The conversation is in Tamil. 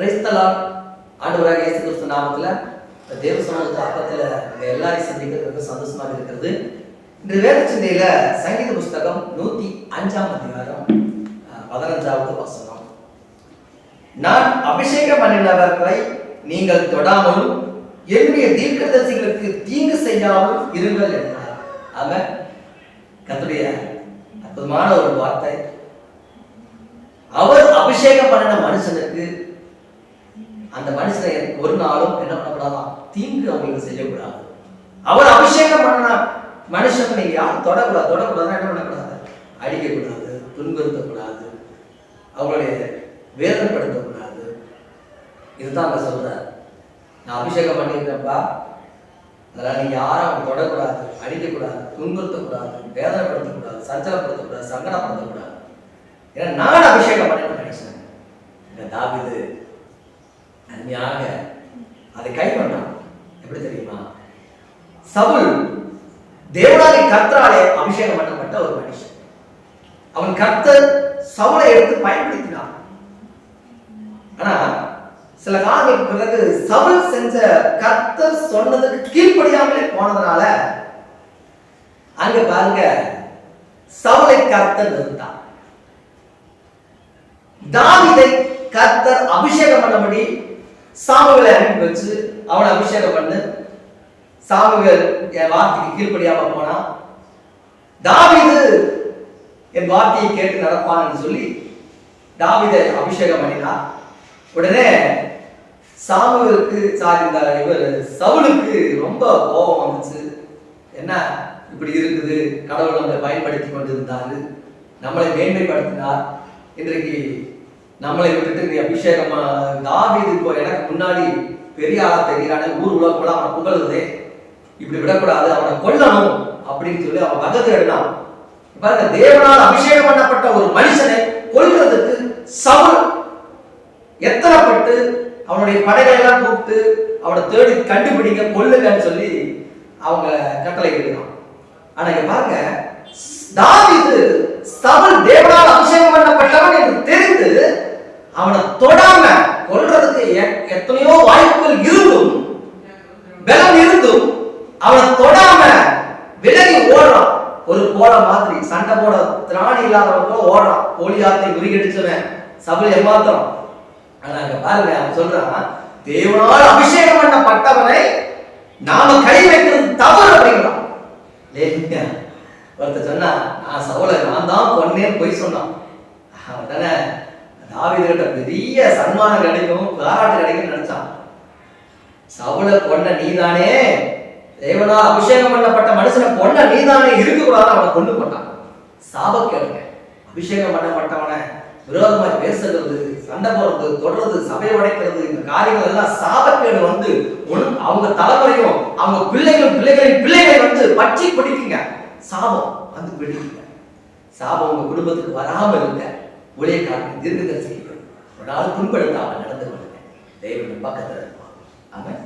கிறிஸ்தலால் ஆண்டவராக இயேசு கிறிஸ்து நாமத்துல தேவ சமூகத்து ஆக்கத்துல உங்க எல்லாரையும் சந்திக்கிறதுக்கு சந்தோஷமாக இருக்கிறது. இந்த வேத சிந்தையில சங்கீத புஸ்தகம் நூத்தி அஞ்சாம் அதிகாரம் பதினஞ்சாவது வசனம். நான் அபிஷேகம் பண்ணினவர்களை நீங்கள் தொடாமலும் என்னுடைய தீர்க்கதரிசிகளுக்கு தீங்கு செய்யாமல் இருங்கள் என்றார். அவன் கத்துடைய அற்புதமான ஒரு வார்த்தை. அவர் அபிஷேகம் பண்ணின மனுஷனுக்கு அந்த மனுஷனை ஒரு நாளும் என்ன பண்ணக்கூடாதான் தீங்கு அவங்களுக்கு செய்யக்கூடாது. அவர் அபிஷேகம் பண்ண மனுஷனை நீங்க யாரும் தொடக்கூடாது தொடக்கூடாதுன்னா என்ன பண்ணக்கூடாது? அடிக்கக்கூடாது துன்புறுத்தக்கூடாது அவங்களுடைய வேதனைப்படுத்தக்கூடாது. இதுதான் அங்க சொல்றார். நான் அபிஷேகம் பண்ணியிருக்கேன்ப்பா. அதெல்லாம் நீங்கள் யாரும் அவங்க தொடக்கூடாது அடிக்கக்கூடாது துன்புறுத்தக்கூடாது வேதனைப்படுத்தக்கூடாது சஞ்சலப்படுத்தக்கூடாது சங்கடப்படுத்தக்கூடாது. ஏன்னா நான் அபிஷேகம் பண்ணிட்டு நினைச்சேன் இந்த தாவிது அருமையாக அதை கை பண்ணான் எப்படி தெரியுமா? சவுல் தேவனாதி கர்த்தராலே அபிஷேகம் பண்ணப்பட்ட ஒரு மனுஷன். அவன் கர்த்தர் சவுளை எடுத்து பயன்படுத்தினான். ஆனா சில காலங்களுக்கு பிறகு சவுல் செஞ்ச கர்த்தர் சொன்னதுக்கு கீழ்ப்படியாமலே போனதுனால அங்க பாருங்க சவுளை கர்த்தர் நிறுத்தான் தாவிதை கர்த்தர் அபிஷேகம் பண்ணபடி சாமுவேலை அனுப்பி வச்சு அவனை அபிஷேகம் பண்ணு. சாமுவேல் என் வார்த்தைக்கு கீழ்ப்படியாம போனான் தாவிது என் வார்த்தையை கேட்டு நடப்பான்னு சொல்லி தாவீதை அபிஷேகம் பண்ணினார் உடனே சாமுவேலுக்கு சாரி இந்த இவர். சவுலுக்கு ரொம்ப கோபம் வந்துச்சு. என்ன இப்படி இருக்குது? கடவுள் நம்மளை பயன்படுத்தி கொண்டிருந்தாரு. நம்மளை மேன்மைப்படுத்தினார். இன்றைக்கு நம்மளை விட்டுட்டு நீ அபிஷேகம் தாவீது இப்போ எனக்கு முன்னாடி பெரிய ஆளா தெரிகிறானே ஊர் உலகம் கூட அவனை புகழுதே. இப்படி விடக்கூடாது அவனை கொல்லணும் அப்படின்னு சொல்லி அவன் வகை தேடினான் பாருங்க தேவனால் அபிஷேகம் பண்ணப்பட்ட ஒரு மனுஷனை கொல்றதுக்கு சவுல் எத்தனைப்பட்டு அவனுடைய படைகளை எல்லாம் கூப்பிட்டு அவனை தேடி கண்டுபிடிங்க கொல்லுங்கன்னு சொல்லி அவங்க கட்டளை இடுறான் ஆனா இங்க பாருங்க தாவீது சவுல் தேவனால் அபிஷேகம் பண்ணப்பட்டவன் அவனை தொடாம விலகி ஓடுறான். ஒரு போட மாதிரி சண்டை போட திராணி இல்லாதவன் கூட ஓடுறான் கோழியாத்தை முறிகடிச்சவன் சபல் ஏமாத்திரம் ஆனா அங்க பாருங்க அவன் சொல்றான் தேவனால் அபிஷேகம் பண்ணப்பட்டவனை நாம கை வைக்கிறது தவறு அப்படிங்கிறான். இல்லையா ஒருத்தர் சொன்னா நான் சவுளை நான் தான் பொண்ணேன்னு போய் சொன்னான். அவன் தானே தாவிதர்கிட்ட பெரிய சன்மானம் கிடைக்கும் பாராட்டு கிடைக்கும்னு நினைச்சான். சவுளை கொண்ட நீதானே தேவனா அபிஷேகம் பண்ணப்பட்ட மனுஷனை கொண்ட நீதானே இருக்கக்கூடாது அவனை கொண்டு போட்டான். சாபக்கேடுங்க. அபிஷேகம் பண்ணப்பட்டவனை விரோதமாய் பேசுறது சண்டை போடுறது தொடர்றது சபையை உடைக்கிறது இந்த காரியங்கள் எல்லாம் சாபக்கேடு வந்து ஒன்று அவங்க தலைமுறையும் அவங்க பிள்ளைகள் பிள்ளைகளின் பிள்ளைகளை வந்து பற்றி பிடிக்குங்க. சாபம் வந்து பிடிக்குங்க சாபம் உங்க குடும்பத்துக்கு வராமல் வராம காரணம் ஊழியக்காரன் தீர்க்கதரிசி ஒரு நாள் புண்படுத்தாம நடந்து கொள்ளுங்க. தெய்வம் பக்கத்தில் இருப்பான் அவன்